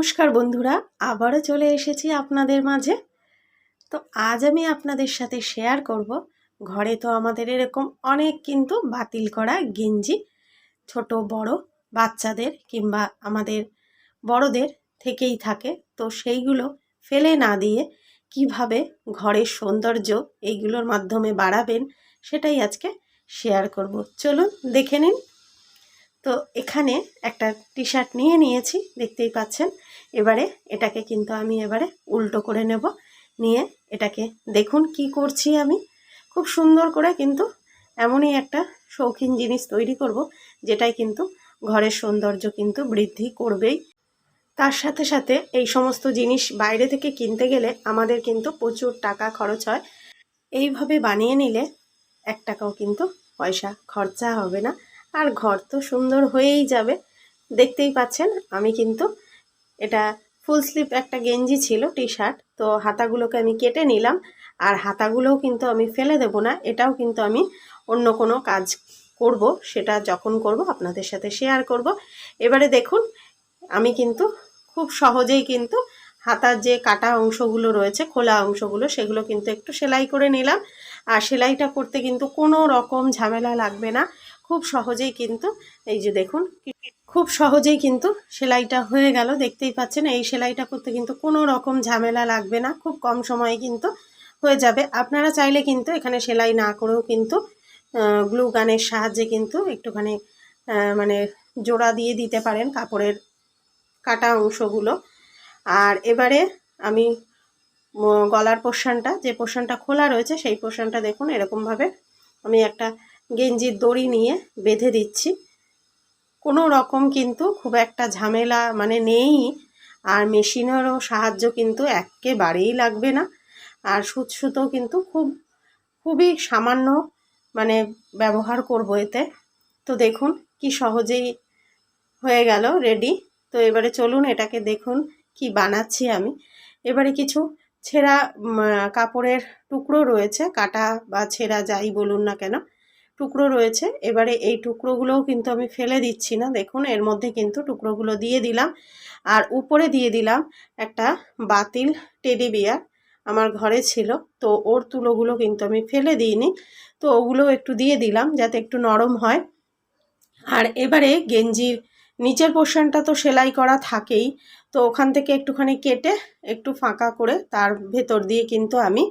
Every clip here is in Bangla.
নমস্কার বন্ধুরা, আবারও চলে এসেছি আপনাদের মাঝে। তো আজ আমি আপনাদের সাথে শেয়ার করব। ঘরে তো আমাদের এরকম অনেক কিন্তু বাতিল করা গেঞ্জি, ছোট, বড় বাচ্চাদের কিংবা আমাদের বড়দের থেকেই থাকে। তো সেইগুলো ফেলে না দিয়ে কীভাবে ঘরের সৌন্দর্য এইগুলোর মাধ্যমে বাড়াবেন সেটাই আজকে শেয়ার করব। চলুন দেখে নিন। তো এখানে একটা টি শার্ট নিয়ে নিয়েছি, দেখতেই পাচ্ছেন। এবারে এটাকে কিন্তু আমি এবারে উল্টো করে নেব। নিয়ে এটাকে দেখুন কি করছি আমি। খুব সুন্দর করে কিন্তু এমনই একটা শৌখিন জিনিস তৈরি করব, যেটাই কিন্তু ঘরের সৌন্দর্য কিন্তু বৃদ্ধি করবেই। তার সাথে সাথে এই সমস্ত জিনিস বাইরে থেকে কিনতে গেলে আমাদের কিন্তু প্রচুর টাকা খরচ হয়। এইভাবে বানিয়ে নিলে এক টাকাও কিন্তু পয়সা খরচা হবে না। আর ঘর তো সুন্দর হয়েই যাবে। দেখতেই পাচ্ছেন, আমি কিন্তু এটা ফুল স্লিপ একটা গেঞ্জি ছিল টি শার্ট তো হাতাগুলোকে আমি কেটে নিলাম। আর হাতাগুলোও কিন্তু আমি ফেলে দেব না, এটাও কিন্তু আমি অন্য কোনো কাজ করব, সেটা যখন করব আপনাদের সাথে শেয়ার করব। এবারে দেখুন, আমি কিন্তু খুব সহজেই কিন্তু হাতার যে কাটা অংশগুলো রয়েছে, খোলা অংশগুলো, সেগুলো কিন্তু একটু সেলাই করে নিলাম। আর সেলাইটা করতে কিন্তু কোনো রকম ঝামেলা লাগবে না, খুব সহজেই কিন্তু এই যে দেখুন খুব সহজেই কিন্তু সেলাইটা হয়ে গেল। দেখতেই পাচ্ছেন, এই সেলাইটা করতে কিন্তু কোনো রকম ঝামেলা লাগবে না, খুব কম সময়ে কিন্তু হয়ে যাবে। আপনারা চাইলে কিন্তু এখানে সেলাই না করেও কিন্তু গ্লু গানের সাহায্যে কিন্তু একটুখানি মানে জোড়া দিয়ে দিতে পারেন কাপড়ের কাটা অংশগুলো। আর এবারে আমি গলার পোর্শনটা, যে পোর্শনটা খোলা রয়েছে সেই পোর্শনটা দেখুন, এরকমভাবে আমি একটা গেঞ্জির দড়ি নিয়ে বেঁধে দিচ্ছি। কোনো রকম কিন্তু খুব একটা ঝামেলা মানে নেই। আর মেশিনেরও সাহায্য কিন্তু একেবারেই লাগবে না। আর সুচ সুতো কিন্তু খুব, খুবই সামান্য মানে ব্যবহার করব এতে। তো দেখুন কি সহজেই হয়ে গেল রেডি। তো এবারে চলুন এটাকে দেখুন কি বানাচ্ছি আমি। এবারে কিছু ছেঁড়া কাপড়ের টুকরো রয়েছে, কাটা বা ছেঁড়া যাই বলুন না কেন। টুকরো রয়েছে। এবারে এই টুকরোগুলোও কিন্তু আমি ফেলে দিচ্ছি না। দেখুন, এর মধ্যে কিন্তু টুকরোগুলো দিয়ে দিলাম। আর উপরে দিয়ে দিলাম একটা বাতিল টেডি বিয়ার আমার ঘরে ছিল। তো ওর তুলোগুলো কিন্তু আমি ফেলে দিইনি। তো ওগুলো একটু দিয়ে দিলাম যাতে একটু নরম হয়। আর এবারে গেঞ্জির নিচের পোর্শনটা তো সেলাই করা থাকেই। তো ওখান থেকে একটুখানি কেটে একটু ফাঁকা করে তার ভেতর দিয়ে কিন্তু আমি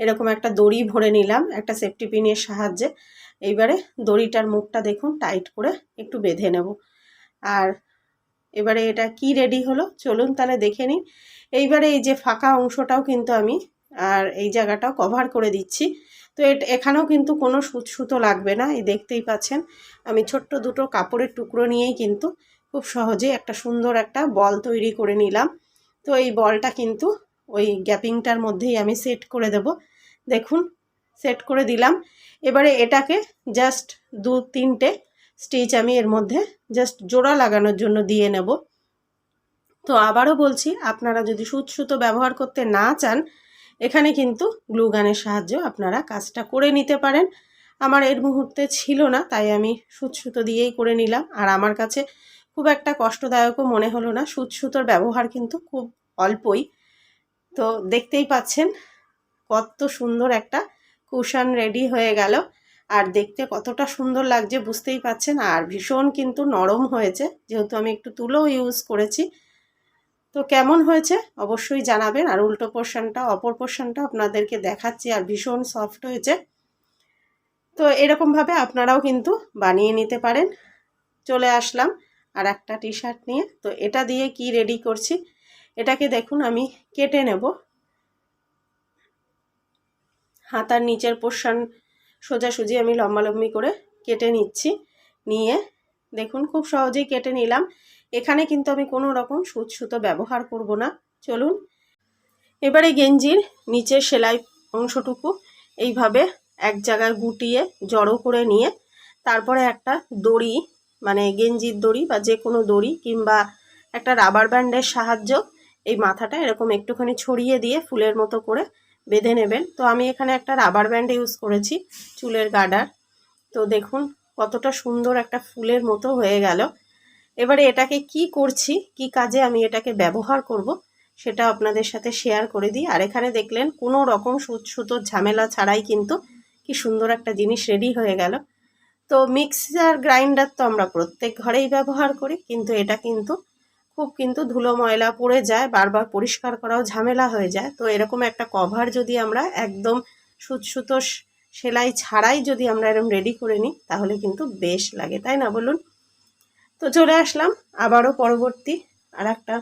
এরকম একটা দড়ি ভরে নিলাম, একটা সেফটি পিনের সাহায্যে। এইবারে দড়িটার মুখটা দেখুন টাইট করে একটু বেঁধে নেব। আর এবারে এটা কি রেডি হলো? চলুন তাহলে দেখে নিই। এইবারে এই যে ফাঁকা অংশটাও কিন্তু আমি, আর এই জায়গাটাও কভার করে দিচ্ছি। তো এখানেও কিন্তু কোনো সুত সুতো লাগবে না, এই দেখতেই পাচ্ছেন। আমি ছোট্ট দুটো কাপড়ের টুকরো নিয়েই কিন্তু খুব সহজে একটা সুন্দর একটা বল তৈরি করে নিলাম। তো এই বলটা কিন্তু ওই গ্যাপিংটার মধ্যেই আমি সেট করে দেব। দেখুন সেট করে দিলাম। এবারে এটাকে জাস্ট দু তিনটে স্টিচ আমি এর মধ্যে জাস্ট জোড়া লাগানোর জন্য দিয়ে নেব। তো আবারও বলছি, আপনারা যদি সুত সুতো ব্যবহার করতে না চান, এখানে কিন্তু গ্লু গানের সাহায্যে আপনারা কাজটা করে নিতে পারেন। আমার এর মুহূর্তে ছিল না, তাই আমি সুত সুতো দিয়েই করে নিলাম। আর আমার কাছে খুব একটা কষ্টদায়কও মনে হলো না সুত সুতোর ব্যবহার কিন্তু খুব অল্পই। তো দেখতেই পাচ্ছেন কত সুন্দর একটা কুশান রেডি হয়ে গেল। আর দেখতে কতটা সুন্দর লাগছে, বুঝতেই পাচ্ছেন? আর ভীষণ কিন্তু নরম হয়েছে, যেহেতু আমি একটু তুলোও ইউজ করেছি। তো কেমন হয়েছে? অবশ্যই জানাবেন। আর উল্টো পোর্শনটা অপর পোর্শনটা আপনাদেরকে দেখাচ্ছি, আর ভীষণ সফট হয়েছে। তো এরকমভাবে আপনারাও কিন্তু বানিয়ে নিতে পারেন। চলে আসলাম আর একটা টি শার্ট নিয়ে। তো এটা দিয়ে কি রেডি করছি? এটাকে দেখুন, আমি কেটে নেব। হাতার নিচের পোর্শন সোজাসুজি আমি লম্বালম্বি করে কেটে নিচ্ছি। নিয়ে দেখুন, খুব সহজেই কেটে নিলাম। এখানে কিন্তু আমি কোনো রকম সুচ সুতো ব্যবহার করব না। চলুন, এবারে গেঞ্জির নিচের সেলাই অংশটুকু এইভাবে এক জায়গায় গুটিয়ে জড়ো করে নিয়ে তারপরে একটা দড়ি মানে গেঞ্জির দড়ি বা যে কোনো দড়ি কিংবা একটা রাবার ব্যান্ডের সাহায্য এই মাথাটা এরকম একটুখানি ছড়িয়ে দিয়ে ফুলের মতো করে বেঁধে নেবেন। তো আমি এখানে একটা রাবার ব্যান্ড ইউজ করেছি, চুলের গার্ডার তো দেখুন কতটা সুন্দর একটা ফুলের মতো হয়ে গেল। এবারে এটাকে কি করছি, কি কাজে আমি এটাকে ব্যবহার করব, সেটা আপনাদের সাথে শেয়ার করে দিই। আর এখানে দেখলেন কোনো রকম সুত সুতোর ঝামেলা ছাড়াই কিন্তু কি সুন্দর একটা জিনিস রেডি হয়ে গেল। তো মিক্সার গ্রাইন্ডার তো আমরা প্রত্যেক ঘরেই ব্যবহার করি, কিন্তু এটা কিন্তু খুব কিন্তু ধুলো ময়লা পড়ে যায়, বারবার পরিষ্কার করাও ঝামেলা হয়ে যায়। তো এরকম একটা কভার যদি আমরা একদম সুত সুতো সেলাই ছাড়াই যদি আমরা এরকম রেডি করে নিই, তাহলে কিন্তু বেশ লাগে, তাই না বলুন? তো চলে আসলাম আবারও পরবর্তী আর একটা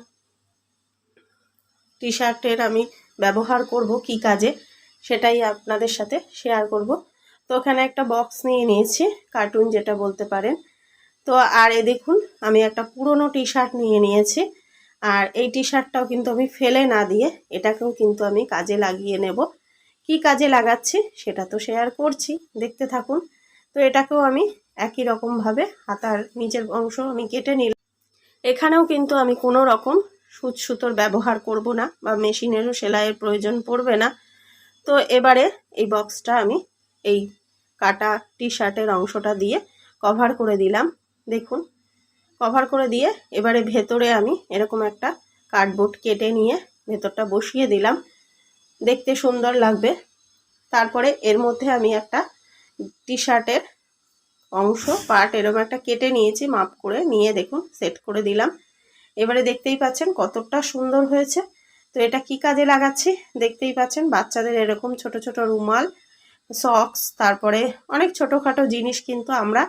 টি শার্টের আমি ব্যবহার করব কি কাজে, সেটাই আপনাদের সাথে শেয়ার করব। তো ওখানে একটা বক্স নিয়ে নিয়েছি কার্টুন যেটা বলতে পারেন। তো আর এ দেখুন, আমি একটা পুরনো টি শার্ট নিয়ে নিয়েছি। আর এই টি শার্টটাও কিন্তু আমি ফেলে না দিয়ে এটাকেও কিন্তু আমি কাজে লাগিয়ে নেব। কি কাজে লাগাচ্ছি সেটা তো শেয়ার করছি, দেখতে থাকুন। তো এটাকেও আমি একই রকমভাবে হাতার নিচের অংশ আমি কেটে নিলাম। এখানেও কিন্তু আমি কোনো রকম সুচ সুতোর ব্যবহার করব না বা মেশিনেরও সেলাইয়ের প্রয়োজন পড়বে না। তো এবারে এই বক্সটা আমি এই কাটা টি শার্টের অংশটা দিয়ে কভার করে দিলাম। দেখুন কভার করে দিয়ে এবারে ভেতরে আমি এরকম একটা কার্ডবোর্ড কেটে নিয়ে ভেতরটা বসিয়ে দিলাম। দেখতে সুন্দর লাগবে। তারপরে এর মধ্যে আমি একটা টি শার্টের অংশ পার্ট এরকম একটা কেটে নিয়েছি, মাপ করে নিয়ে দেখুন সেট করে দিলাম। এবারে দেখতেই পাচ্ছেন কতটা সুন্দর হয়েছে। তো এটা কি কাজে লাগাচ্ছি? দেখতেই পাচ্ছেন বাচ্চাদের এরকম ছোট ছোট রুমাল সক্স তারপরে অনেক ছোটোখাটো জিনিস কিন্তু আমরা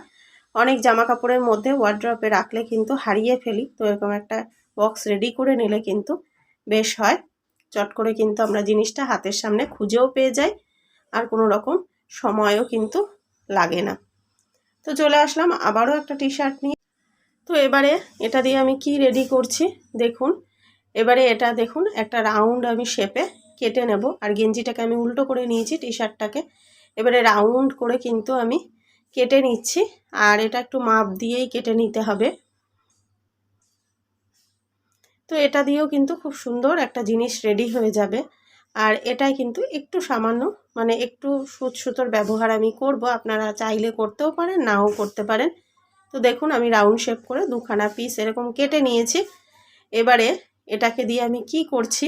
অনেক জামা কাপড়ের মধ্যে ওয়ার্ড্রপে রাখলে কিন্তু হারিয়ে ফেলি। তো এরকম একটা বক্স রেডি করে নিলে কিন্তু বেশ হয়। চট করে কিন্তু আমরা জিনিসটা হাতের সামনে খুঁজেও পেয়ে যাই। আর কোনো রকম সময়ও কিন্তু লাগে না। তো চলে আসলাম আবারও একটা টি শার্ট নিয়ে। তো এবারে এটা দিয়ে আমি কি রেডি করছি? দেখুন। এবারে এটা দেখুন, একটা রাউন্ড আমি শেপে কেটে নেব। আর গেঞ্জিটাকে আমি উল্টো করে নিয়েছি টি শার্টটাকে এবারে রাউন্ড করে কিন্তু আমি কেটে নিচ্ছি, আর এটা একটু মাপ দিয়েই কেটে নিতে হবে। তো এটা দিয়েও কিন্তু খুব সুন্দর একটা জিনিস রেডি হয়ে যাবে। আর এটাই কিন্তু একটু সামান্য মানে একটু সুত সুতোর ব্যবহার আমি করব। আপনারা চাইলে করতেও পারেন, নাও করতে পারেন। তো দেখুন, আমি রাউন্ড শেপ করে দুখানা পিস এরকম কেটে নিয়েছি। এবারে এটাকে দিয়ে আমি কি করছি?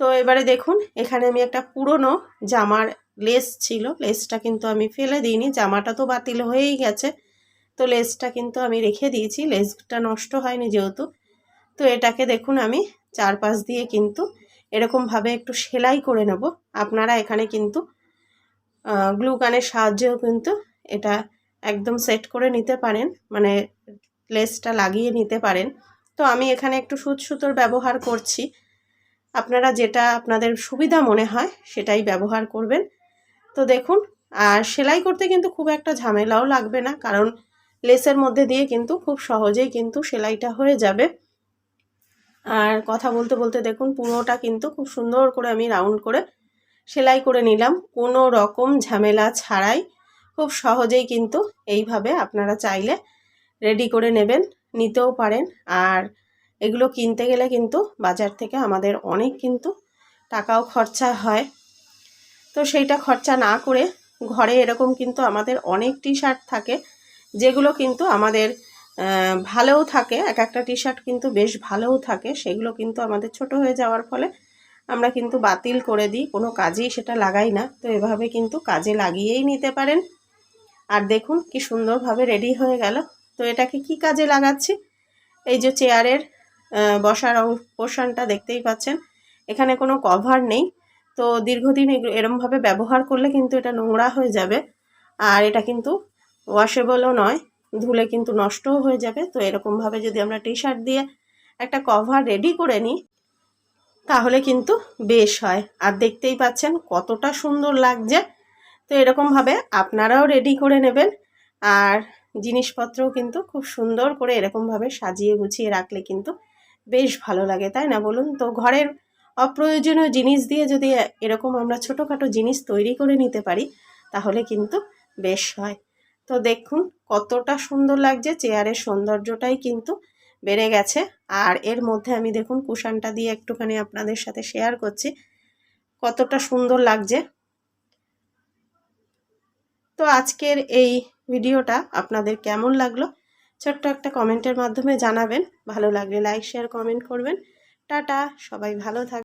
তো এবারে দেখুন, এখানে আমি একটা পুরনো জামার লেস ছিল, লেসটা কিন্তু আমি ফেলে দিইনি, জামাটা তো বাতিল হয়েই গেছে। তো লেসটা কিন্তু আমি রেখে দিয়েছি, লেসটা নষ্ট হয়নি যেহেতু। তো এটাকে দেখুন আমি চারপাশ দিয়ে কিন্তু এরকমভাবে একটু সেলাই করে নেব। আপনারা এখানে কিন্তু গ্লুকানের সাহায্যেও কিন্তু এটা একদম সেট করে নিতে পারেন মানে লেসটা লাগিয়ে নিতে পারেন। তো আমি এখানে একটু সুত সুতোর ব্যবহার করছি। আপনারা যেটা আপনাদের সুবিধা মনে হয় সেটাই ব্যবহার করবেন। তো দেখুন, আর সেলাই করতে কিন্তু খুব একটা ঝামেলাও লাগবে না, কারণ লেসের মধ্যে দিয়ে কিন্তু খুব সহজেই কিন্তু সেলাইটা হয়ে যাবে। আর কথা বলতে বলতে দেখুন, পুরোটা কিন্তু খুব সুন্দর করে আমি রাউন্ড করে সেলাই করে নিলাম। কোনো রকম ঝামেলা ছাড়াই খুব সহজেই কিন্তু এইভাবে আপনারা চাইলে রেডি করে নেবেন, নিতেও পারেন। আর এগুলো কিনতে গেলে কিন্তু বাজার থেকে আমাদের অনেক কিন্তু টাকাও খরচা হয়। তো সেইটা খরচা না করে ঘরে এরকম কিন্তু আমাদের অনেক টি শার্ট থাকে, যেগুলো কিন্তু আমাদের ভালোও থাকে। এক একটা টি শার্ট কিন্তু বেশ ভালোও থাকে, সেগুলো কিন্তু আমাদের ছোট হয়ে যাওয়ার ফলে আমরা কিন্তু বাতিল করে দিই, কোনো কাজেই সেটা লাগাই না। তো এভাবে কিন্তু কাজে লাগিয়েই নিতে পারেন। আর দেখুন কি সুন্দরভাবে রেডি হয়ে গেল। তো এটাকে কি কাজে লাগাচ্ছি? এই যে চেয়ারের বসার পোর্শনটা দেখতেই পাচ্ছেন। এখানে কোনো কভার নেই। তো দীর্ঘদিন এরমভাবে ব্যবহার করলে কিন্তু এটা নোংরা হয়ে যাবে। আর এটা কিন্তু ওয়াশেবলও নয়, ধুলে কিন্তু নষ্টও হয়ে যাবে। তো এরকমভাবে যদি আমরা টি শার্ট দিয়ে একটা কভার রেডি করে নিই, তাহলে কিন্তু বেশ হয়। আর দেখতেই পাচ্ছেন কতটা সুন্দর লাগছে। তো এরকমভাবে আপনারাও রেডি করে নেবেন। আর জিনিসপত্রও কিন্তু খুব সুন্দর করে এরকমভাবে সাজিয়ে গুছিয়ে রাখলে কিন্তু বেশ ভালো লাগে, তাই না? বলুন তো, ঘরের অপ্রয়োজনীয় জিনিস দিয়ে যদি এরকম আমরা ছোটোখাটো জিনিস তৈরি করে নিতে পারি, তাহলে কিন্তু বেশ হয়। তো দেখুন, কতটা সুন্দর লাগছে, চেয়ারের সৌন্দর্যটাই কিন্তু বেড়ে গেছে। আর এর মধ্যে আমি দেখুন, কুশানটা দিয়ে একটুখানি আপনাদের সাথে শেয়ার করছি। কতটা সুন্দর লাগছে। তো আজকের এই ভিডিওটা আপনাদের কেমন লাগল, ছোট্ট একটা কমেন্টের মাধ্যমে জানাবেন। ভালো লাগলে লাইক শেয়ার কমেন্ট করবেন। টাটা, সবাই ভালো থাক